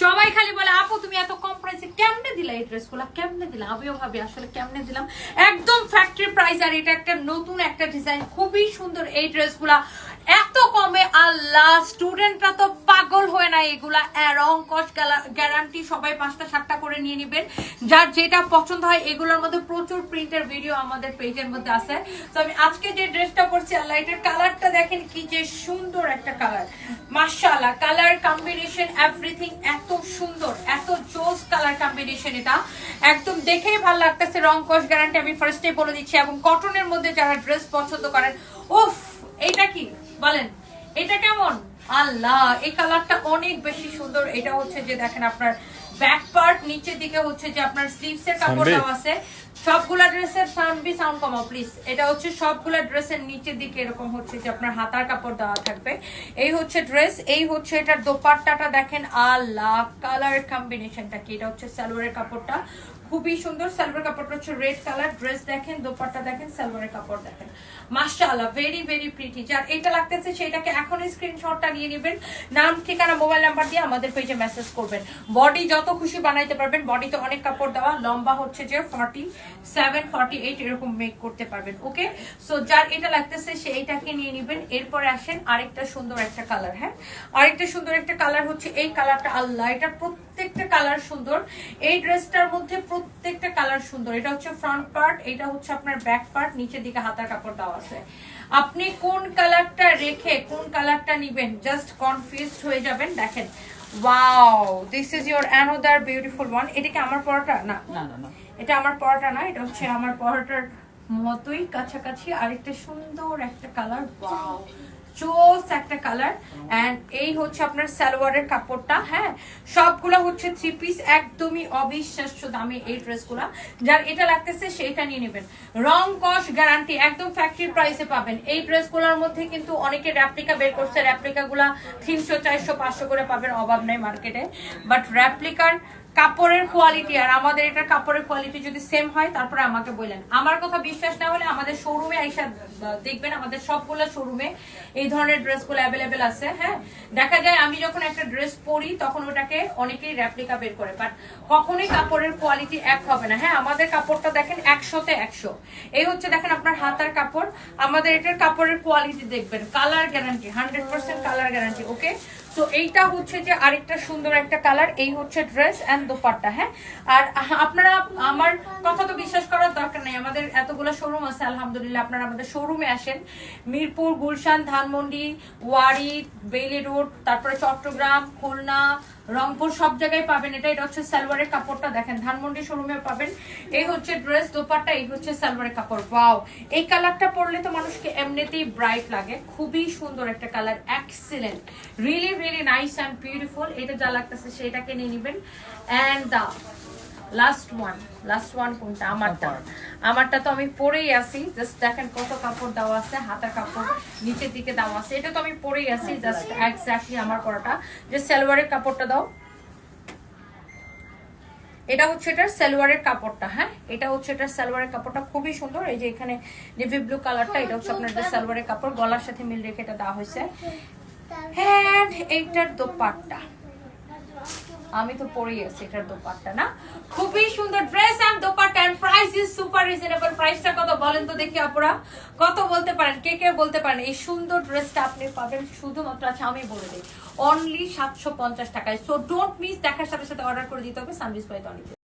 সবাই খালি বলে, আপু, তুমি এত কম প্রাইসে কেমনে দিলা এই ড্রেসগুলো কেমনে দিলা? আমিও ভাবি, আসলে কেমনে দিলাম? একদম ফ্যাক্টরি প্রাইস আর এটা একটা নতুন একটা ডিজাইন খুবই সুন্দর এই ড্রেসগুলা এত কমে আল্লাহ স্টুডেন্টরা তো পাগল হয়ে না এগুলা। রং কস গ্যারান্টি সবাই পাঁচটা, সাতটা করে নিয়ে নেবেন। যার যেটা পছন্দ হয়, এগুলোর মধ্যে প্রচুর প্রিন্টের ভিডিও আমাদের পেজের মধ্যে আছে। তো আমি আজকে যে ড্রেসটা পরছি, আল্লাহ, এটার কালারটা দেখেন কি যে সুন্দর একটা কালার মাশাআল্লাহ কালার কম্বিনেশন এভরিথিং এত সুন্দর, এত জোস কালার কম্বিনেশন এটা। একদম দেখেই ভালো লাগতেছে রং কস গ্যারান্টি আমি ফার্স্টে বলে দিচ্ছি। এবং কটনের মধ্যে যারা ড্রেস পছন্দ করেন, উফ এইটা কি? বলেন এটা কেমন? আল্লাহ, এই কালারটা অনেক বেশি সুন্দর। এটা হচ্ছে যে দেখেন আপনার ব্যাক পার্ট নিচের দিকে হচ্ছে যে আপনার স্লিভস এর কাপড় দেওয়া আছে। সবগুলা ড্রেসের সাউন্ড বি সাউন্ড কমাও প্লিজ এটা হচ্ছে সবগুলা ড্রেসের নিচের দিকে এরকম হচ্ছে যে আপনার হাতার কাপড় দেওয়া থাকবে। এই হচ্ছে ড্রেস এই হচ্ছে এটার দোপাট্টাটা দেখেন। আল্লাহ কালার কম্বিনেশনটা কি? এটা হচ্ছে সালোয়ারের কাপড়টা। খুবই সুন্দর সালোয়ার কাপড়টা হচ্ছে রেড কালার ড্রেস দেখেন দোপাট্টা দেখেন সালোয়ারের কাপড় দেখেন। মাশাআল্লাহ ভেরি ভেরি প্রিটি যার এটা লাগতেছে সেটাকে এখন স্ক্রিনশটটা নিয়ে নেবেন। নাম ঠিকানা মোবাইল নাম্বার দিয়ে আমাদের পেজে মেসেজ করবেন। বডি যত খুশি বানাইতে পারবেন। বডিতে অনেক কাপড় দেওয়া, লম্বা হচ্ছে যে ফর্টি সেভেন ফর্টি এইট এরকম মেক করতে পারবেন ওকে সো যার এটা লাগতেছে, সে এইটাকে নিয়ে নেবেন। এরপরে আসেন আরেকটা সুন্দর একটা কালার হ্যাঁ? আরেকটা সুন্দর একটা কালার হচ্ছে এই কালারটা আল্লাহ। এটা প্রত্যেকটা কালার সুন্দর। এই ড্রেসটার মধ্যে প্রত্যেকটা কালার সুন্দর। এটা হচ্ছে ফ্রন্ট পার্ট এটা হচ্ছে আপনার ব্যাক পার্ট নিচের দিকে হাতার কাপড় দেওয়া আছে। আপনি কোন কালারটা রেখে কোন কালারটা নিবেন জাস্ট কনফিউজড হয়ে যাবেন। দেখেন wow this is your another beautiful one এটা কি আমার পরোটা? না। না না না। এটা আমার পরাটা না এটা হচ্ছে আমার পরাটার মতোই কাছাকাছি আরেকটা সুন্দর একটা কালার ওয়াও চোস একটা কালার এন্ড এই হচ্ছে আপনার সালোয়ারের কাপড়টা হ্যাঁ? সবগুলো হচ্ছে থ্রি পিস একদমই অবিশ্বাস্য দামে এই ড্রেসগুলো। যার এটা লাগতেছে সেটা নিয়ে নেবেন। রং কস গ্যারান্টি একদম ফ্যাক্টরি প্রাইসে পাবেন। এই ড্রেসগুলোর মধ্যে কিন্তু অনেকে র্যাপ্লিকা বের করছে। র্যাপ্লিকাগুলা তিনশো, চারশো, পাঁচশো করে পাবেন, অভাব নেই মার্কেটে বাট র্যাপ্লিকার কাপড়ের কোয়ালিটি আর আমাদের এটা কাপড়ের কোয়ালিটি যদি সেম হয়, তারপরে আমাকে বললেন। আমার কথা বিশ্বাস না হলে আমাদের শোরুমে আইসা দেখবেন আমাদের সবগুলো শোরুমে এই ধরনের ড্রেসগুলো অ্যাভেলেবেল আছে হ্যাঁ? দেখা যায় আমি যখন একটা ড্রেস পরি, তখন ওটাকে অনেকেই রেপ্লিকা বের করে বাট কখনোই কাপড়ের কোয়ালিটি এক হবে না। হ্যাঁ আমাদের কাপড়টা দেখেন একশোতে একশো। এই হচ্ছে দেখেন আপনার হাতার কাপড়। আমাদের এটার কাপড়ের কোয়ালিটি দেখবেন। Colour guarantee hundred percent colour guarantee okay তো এইটা হচ্ছে যে আরেকটা সুন্দর একটা কালার এই হচ্ছে ড্রেস অ্যান্ড দোপাট্টা হ্যাঁ? আর আপনারা, আমার কথা তো বিশ্বাস করার দরকার নেই। আমাদের এতগুলো শোরুম আছে, আলহামদুলিল্লাহ আপনারা আমাদের শোরুমে আসেন। মিরপুর, গুলশান, ধানমন্ডি, ওয়ারি, বেইলি রোড, তারপরে চট্টগ্রাম, খুলনা রংপুর সব জায়গায় পাবেন এটা। এটা হচ্ছে সালোয়ারের কাপড়টা দেখেন, ধানমন্ডি শোরুমে পাবেন। এই হচ্ছে ড্রেস দোপারটা এই হচ্ছে সালোয়ারের কাপড়। বাও এই কালারটা পরলে তো মানুষকে এমনিতেই ব্রাইট লাগে। খুবই সুন্দর একটা colour excellent really really nice and beautiful এটা যা লাগতেছে সেটাকে নিয়ে নেবেন। And the last one last one কোনটা? আমারটা। আমারটা তো আমি পরেই আছি জাস্ট দেখেন কত কাপড় দেওয়া আছে হাতা কাপড় নিচের দিকে দেওয়া আছে। এটা তো আমি পরেই আছি জাস্ট এক্স্যাক্টলি আমার পরাটা। যে সালোয়ারের কাপড়টা দাও। এটা হচ্ছে এটার সালোয়ারের কাপড়টা হ্যাঁ? এটা হচ্ছে এটার সালোয়ারের কাপড়টা খুবই সুন্দর। এই যে এখানে নেভি ব্লু কালারটা এটা হচ্ছে আপনার সালোয়ারের কাপড়। গলার সাথে মিল রেখে এটা দেওয়া হয়েছে। হ্যান্ড এইটার দোপাট্টা। আমি তো পরেই আছি, এটার দোপাট্টা, না? খুবই সুন্দর dress and dupatta and price is super reasonable প্রাইসটা কত বলেন তো দেখি আপনারা কত বলতে পারেন, কে কে বলতে পারেন? এই সুন্দর ড্রেসটা আপনি পাবেন শুধুমাত্র আচ্ছা আমি বলে দিই। অনলি সাতশো পঞ্চাশ টাকায়। সো ডোন্ট মিস দেখার সাথে সাথে অর্ডার করে দিতে হবে সানভিস বাই টনিতে